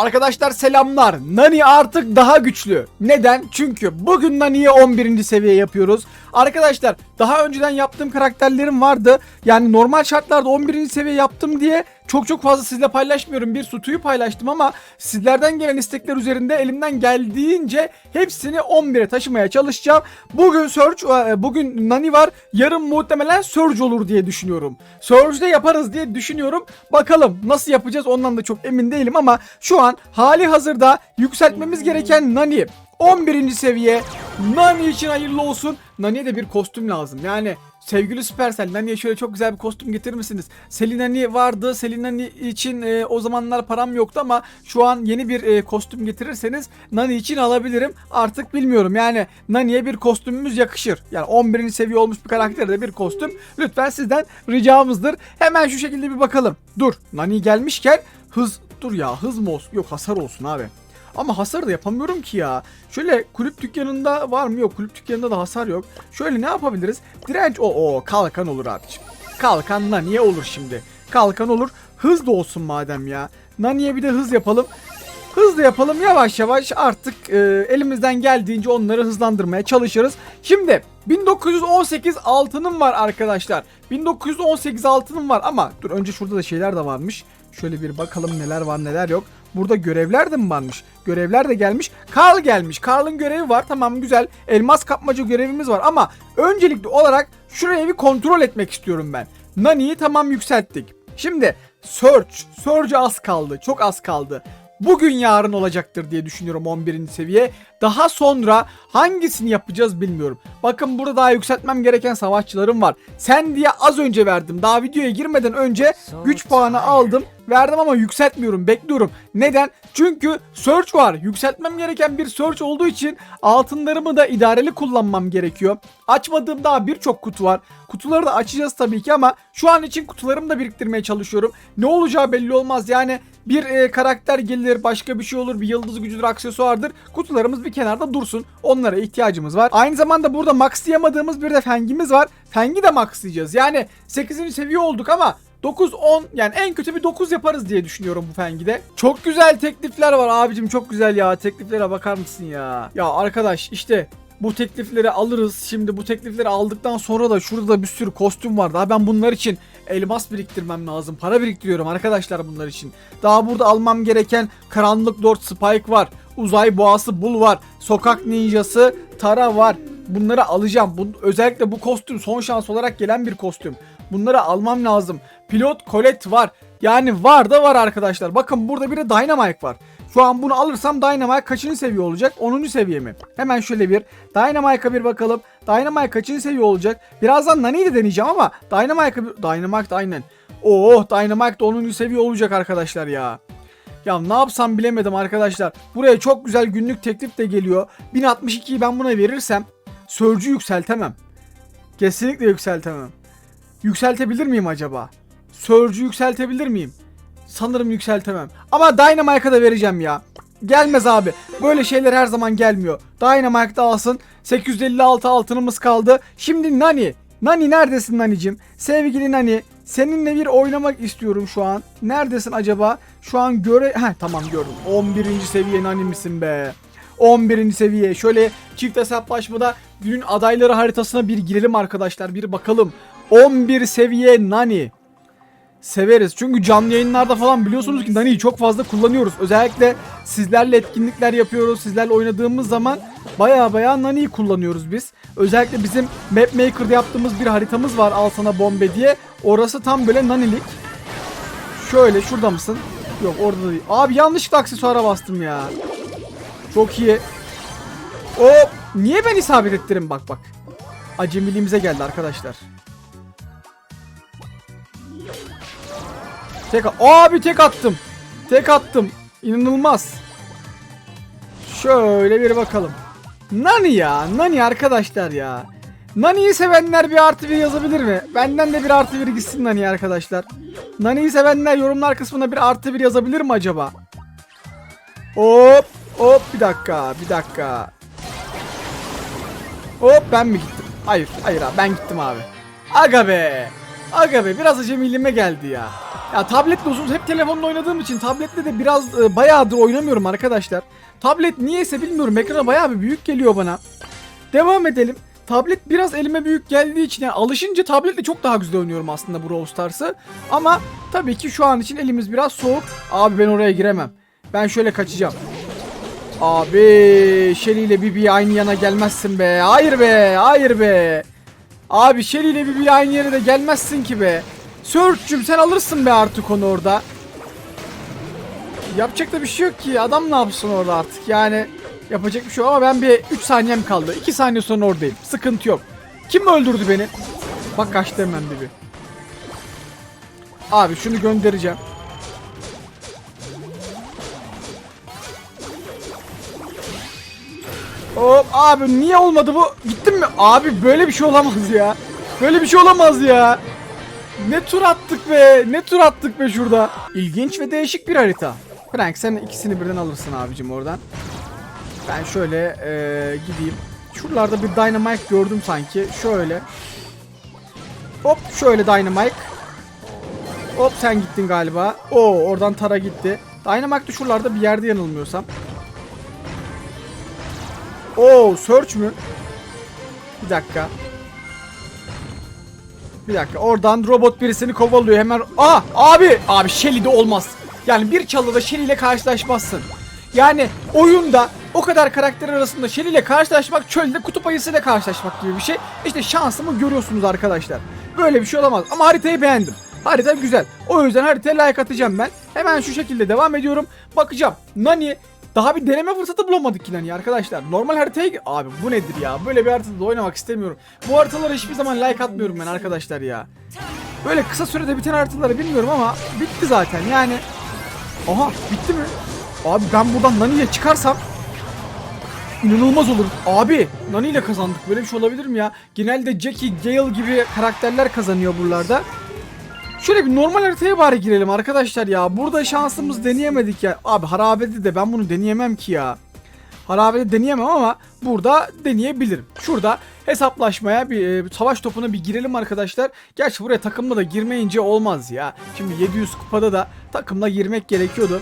Arkadaşlar selamlar. Nani artık daha güçlü. Neden? Çünkü bugün Nani'yi 11. seviye yapıyoruz. Arkadaşlar daha önceden yaptığım karakterlerim vardı. Yani normal şartlarda 11. seviye yaptım diye çok çok fazla sizle paylaşmıyorum. Bir Sutu'yu paylaştım ama sizlerden gelen istekler üzerinde elimden geldiğince hepsini 11'e taşımaya çalışacağım. Bugün Surge, e, bugün Nani var. Yarın muhtemelen Surge olur diye düşünüyorum. Surge'de yaparız diye düşünüyorum. Bakalım nasıl yapacağız ondan da çok emin değilim ama şu an hali hazırda yükseltmemiz gereken Nani 11. seviye. Nani için hayırlı olsun. Nani'ye de bir kostüm lazım. Yani sevgili Supercell Nani'ye şöyle çok güzel bir kostüm getirir misiniz? Selin Nani vardı. Selin Nani için e, o zamanlar param yoktu ama şu an yeni bir e, kostüm getirirseniz Nani için alabilirim. Artık bilmiyorum yani Nani'ye bir kostümümüz yakışır. Yani 11. seviye olmuş bir karaktere de bir kostüm. Lütfen sizden ricamızdır. Hemen şu şekilde bir bakalım. Dur Nani gelmişken hız dur ya hız mı olsun? Yok hasar olsun abi. Ama hasar da yapamıyorum ki ya. Şöyle kulüp dükkanında var mı? Yok kulüp dükkanında da hasar yok. Şöyle ne yapabiliriz? Direnç o o kalkan olur abiciğim. Kalkan Nani'ye olur şimdi. Kalkan olur. Hız da olsun madem ya. Nani'ye bir de hız yapalım. Hızlı yapalım yavaş yavaş artık e, elimizden geldiğince onları hızlandırmaya çalışırız. Şimdi 1918 altınım var arkadaşlar. 1918 altınım var ama dur önce şurada da şeyler de varmış. Şöyle bir bakalım neler var neler yok. Burada görevler de mi varmış? Görevler de gelmiş. Karl gelmiş. Karl'ın görevi var. Tamam güzel. Elmas kapmaca görevimiz var ama öncelikli olarak şurayı bir kontrol etmek istiyorum ben. Nani'yi tamam yükselttik. Şimdi Search. Search'e az kaldı. Çok az kaldı. Bugün yarın olacaktır diye düşünüyorum 11. seviye. Daha sonra hangisini yapacağız bilmiyorum. Bakın burada daha yükseltmem gereken savaşçılarım var. Sen diye az önce verdim. Daha videoya girmeden önce güç puanı aldım. Verdim ama yükseltmiyorum. Bekliyorum. Neden? Çünkü search var. Yükseltmem gereken bir search olduğu için altınlarımı da idareli kullanmam gerekiyor. Açmadığım daha birçok kutu var. Kutuları da açacağız tabii ki ama şu an için kutularımı da biriktirmeye çalışıyorum. Ne olacağı belli olmaz. Yani bir e, karakter gelir, başka bir şey olur, bir yıldız gücüdür, aksesuardır. Kutularımız bir kenarda dursun. Onlara ihtiyacımız var. Aynı zamanda burada maxlayamadığımız bir de fengimiz var. Fengi de maxlayacağız. Yani 8. seviye olduk ama 9 10 yani en kötü bir 9 yaparız diye düşünüyorum bu fengide. Çok güzel teklifler var abicim çok güzel ya. Tekliflere bakar mısın ya? Ya arkadaş işte bu teklifleri alırız. Şimdi bu teklifleri aldıktan sonra da şurada da bir sürü kostüm var. Daha ben bunlar için elmas biriktirmem lazım. Para biriktiriyorum arkadaşlar bunlar için. Daha burada almam gereken Karanlık Lord Spike var. Uzay Boğası Bull var. Sokak Ninjası Tara var. Bunları alacağım. Bu, özellikle bu kostüm son şans olarak gelen bir kostüm. Bunları almam lazım. Pilot Colette var. Yani var da var arkadaşlar. Bakın burada bir de Dynamite var. Şu an bunu alırsam Dynamite kaçıncı seviye olacak? 10. seviye mi? Hemen şöyle bir Dynamite'a bir bakalım. Dynamite kaçıncı seviye olacak? Birazdan Nani'yi de deneyeceğim ama Dynamite'a bir... Dynamite aynen. Oh Dynamite de 10. seviye olacak arkadaşlar ya. Ya ne yapsam bilemedim arkadaşlar. Buraya çok güzel günlük teklif de geliyor. 1062'yi ben buna verirsem Sörcü yükseltemem. Kesinlikle yükseltemem. Yükseltebilir miyim acaba? Sörcü yükseltebilir miyim? Sanırım yükseltemem. Ama Dynamite'a da vereceğim ya. Gelmez abi. Böyle şeyler her zaman gelmiyor. Dynamite da alsın. 856 altınımız kaldı. Şimdi Nani. Nani neredesin Nani'cim? Sevgili Nani. Seninle bir oynamak istiyorum şu an. Neredesin acaba? Şu an göre... Heh tamam gördüm. 11. seviye Nani misin be? 11. seviye. Şöyle çift hesaplaşmada günün adayları haritasına bir girelim arkadaşlar. Bir bakalım. 11 seviye Nani. Severiz. Çünkü canlı yayınlarda falan biliyorsunuz ki Nani'yi çok fazla kullanıyoruz. Özellikle sizlerle etkinlikler yapıyoruz. Sizlerle oynadığımız zaman baya baya Nani'yi kullanıyoruz biz. Özellikle bizim Mapmaker'da yaptığımız bir haritamız var Al sana bombe diye. Orası tam böyle Nani'lik. Şöyle şurada mısın? Yok orada da değil. Abi yanlışlıkla aksesuara bastım ya. Çok iyi. Hop. Niye ben isabet ettirim bak bak. Acemiliğimize geldi arkadaşlar. Tek Abi tek attım. Tek attım. İnanılmaz. Şöyle bir bakalım. Nani ya. Nani arkadaşlar ya. Nani'yi sevenler bir artı bir yazabilir mi? Benden de bir artı bir gitsin Nani arkadaşlar. Nani'yi sevenler yorumlar kısmına bir artı bir yazabilir mi acaba? Hop hop bir dakika bir dakika. Hop ben mi gittim? Hayır hayır abi ben gittim abi. Aga be. Aga be biraz acemiliğime geldi ya. Ya tabletle uzun hep telefonla oynadığım için tabletle de biraz e, bayağıdır oynamıyorum arkadaşlar. Tablet niyeyse bilmiyorum ekrana bayağı bir büyük geliyor bana. Devam edelim. Tablet biraz elime büyük geldiği için yani alışınca tabletle çok daha güzel oynuyorum aslında Brawl Stars'ı. Ama tabii ki şu an için elimiz biraz soğuk. Abi ben oraya giremem. Ben şöyle kaçacağım. Abi Shelly ile Bibi aynı yana gelmezsin be. Hayır be. Hayır be. Abi Shelly ile Bibi aynı yere de gelmezsin ki be. Search'cüm sen alırsın be artık onu orada. Yapacak da bir şey yok ki. Adam ne yapsın orada artık yani. Yapacak bir şey yok ama ben bir 3 saniyem kaldı. 2 saniye sonra oradayım. Sıkıntı yok. Kim öldürdü beni? Bak kaçtı hemen Bibi. Abi şunu göndereceğim. Hop abi niye olmadı bu? Gittin mi? Abi böyle bir şey olamaz ya. Böyle bir şey olamaz ya. Ne tur attık be. Ne tur attık be şurada. İlginç ve değişik bir harita. Frank sen ikisini birden alırsın abicim oradan. Ben şöyle eee, gideyim. Şuralarda bir Dynamite gördüm sanki. Şöyle. Hop şöyle Dynamite. Hop sen gittin galiba. Oo oradan Tara gitti. Dynamite de şuralarda bir yerde yanılmıyorsam. Oo search mü? Bir dakika. Bir dakika oradan robot birisini kovalıyor hemen. Aa abi abi Shelly de olmaz. Yani bir çalıda Shelly ile karşılaşmazsın. Yani oyunda o kadar karakter arasında Shelly ile karşılaşmak çölde kutup ayısıyla karşılaşmak gibi bir şey. İşte şansımı görüyorsunuz arkadaşlar. Böyle bir şey olamaz ama haritayı beğendim. Harita güzel. O yüzden haritaya like atacağım ben. Hemen şu şekilde devam ediyorum. Bakacağım. Nani daha bir deneme fırsatı bulamadık ki Nani arkadaşlar. Normal haritaya... Abi bu nedir ya? Böyle bir haritada oynamak istemiyorum. Bu haritalara hiçbir zaman like atmıyorum ben arkadaşlar ya. Böyle kısa sürede biten haritaları bilmiyorum ama bitti zaten yani. Aha bitti mi? Abi ben buradan Nani'ye çıkarsam inanılmaz olur. Abi Nani ile kazandık. Böyle bir şey olabilir mi ya? Genelde Jackie, Gale gibi karakterler kazanıyor buralarda. Şöyle bir normal haritaya bari girelim arkadaşlar ya. Burada şansımız deneyemedik ya. Abi harabede de ben bunu deneyemem ki ya. Harabede deneyemem ama burada deneyebilirim. Şurada hesaplaşmaya bir e, savaş topuna bir girelim arkadaşlar. Gerçi buraya takımla da girmeyince olmaz ya. Şimdi 700 kupada da takımla girmek gerekiyordu.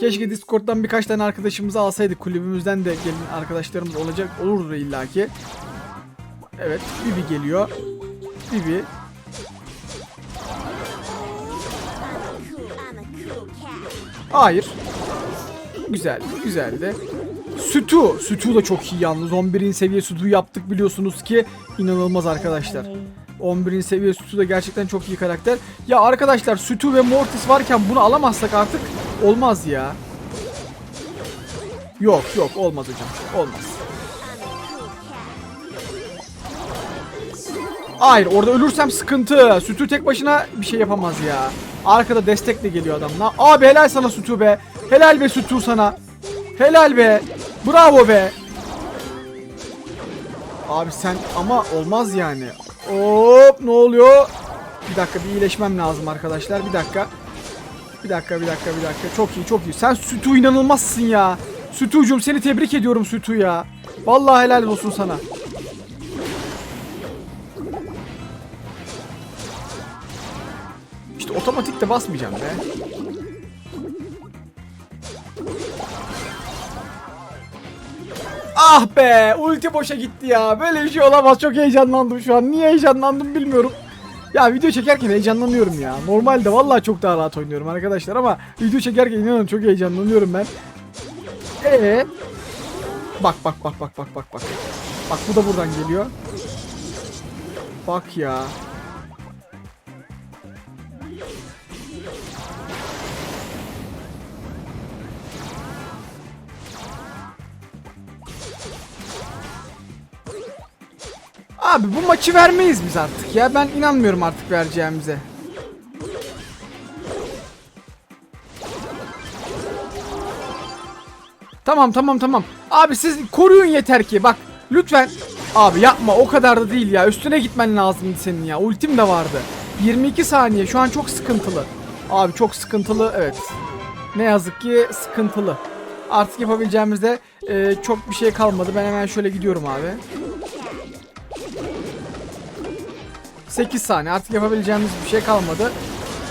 Keşke Discord'dan birkaç tane arkadaşımızı alsaydık. Kulübümüzden de gelin arkadaşlarımız olacak olurdu illaki. Evet, Bibi geliyor. Bibi. Hayır. Güzel, güzeldi. Sütü, Sütü de çok iyi yalnız. 11'in seviye Sütü yaptık biliyorsunuz ki inanılmaz arkadaşlar. 11'in seviye Sütü de gerçekten çok iyi karakter. Ya arkadaşlar Sütü ve Mortis varken bunu alamazsak artık olmaz ya. Yok yok olmaz hocam. Olmaz. Hayır orada ölürsem sıkıntı. Sütü tek başına bir şey yapamaz ya. Arkada destekle geliyor adam. Na- Abi helal sana Sütü be. Helal be Sütü sana. Helal be. Bravo be. Abi sen ama olmaz yani. Hop ne oluyor? Bir dakika bir iyileşmem lazım arkadaşlar. Bir dakika. Bir dakika bir dakika bir dakika. Çok iyi çok iyi. Sen Sütü inanılmazsın ya. Sütücüm seni tebrik ediyorum Sütü ya. Vallahi helal olsun sana. İşte otomatik de basmayacağım be. Ah be ulti boşa gitti ya. Böyle bir şey olamaz. Çok heyecanlandım şu an. Niye heyecanlandım bilmiyorum. Ya video çekerken heyecanlanıyorum ya. Normalde vallahi çok daha rahat oynuyorum arkadaşlar ama video çekerken inanın çok heyecanlanıyorum ben. Ee, bak bak bak bak bak bak bak. Bak bu da buradan geliyor. Bak ya. Abi bu maçı vermeyiz biz artık ya. Ben inanmıyorum artık vereceğimize. Tamam tamam tamam. Abi siz koruyun yeter ki. Bak lütfen. Abi yapma o kadar da değil ya. Üstüne gitmen lazımdı senin ya. Ultim de vardı. 22 saniye şu an çok sıkıntılı. Abi çok sıkıntılı evet. Ne yazık ki sıkıntılı. Artık yapabileceğimizde e, çok bir şey kalmadı. Ben hemen şöyle gidiyorum abi. 8 saniye artık yapabileceğimiz bir şey kalmadı.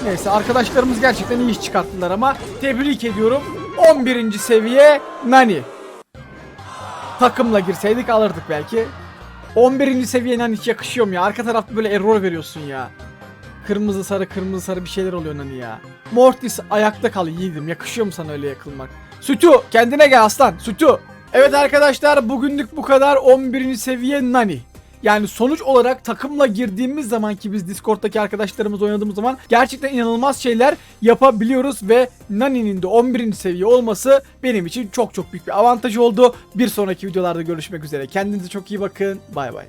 Neyse arkadaşlarımız gerçekten iyi iş çıkarttılar ama tebrik ediyorum. 11. seviye Nani. Takımla girseydik alırdık belki. 11. seviye Nani hiç yakışıyor mu ya? Arka tarafta böyle error veriyorsun ya. Kırmızı sarı kırmızı sarı bir şeyler oluyor Nani ya. Mortis ayakta kal yiğidim. Yakışıyor mu sana öyle yakılmak? Sütü kendine gel aslan. Sütü. Evet arkadaşlar bugünlük bu kadar 11. seviye Nani. Yani sonuç olarak takımla girdiğimiz zaman ki biz Discord'daki arkadaşlarımız oynadığımız zaman gerçekten inanılmaz şeyler yapabiliyoruz ve Nani'nin de 11. seviye olması benim için çok çok büyük bir avantaj oldu. Bir sonraki videolarda görüşmek üzere. Kendinize çok iyi bakın. Bay bay.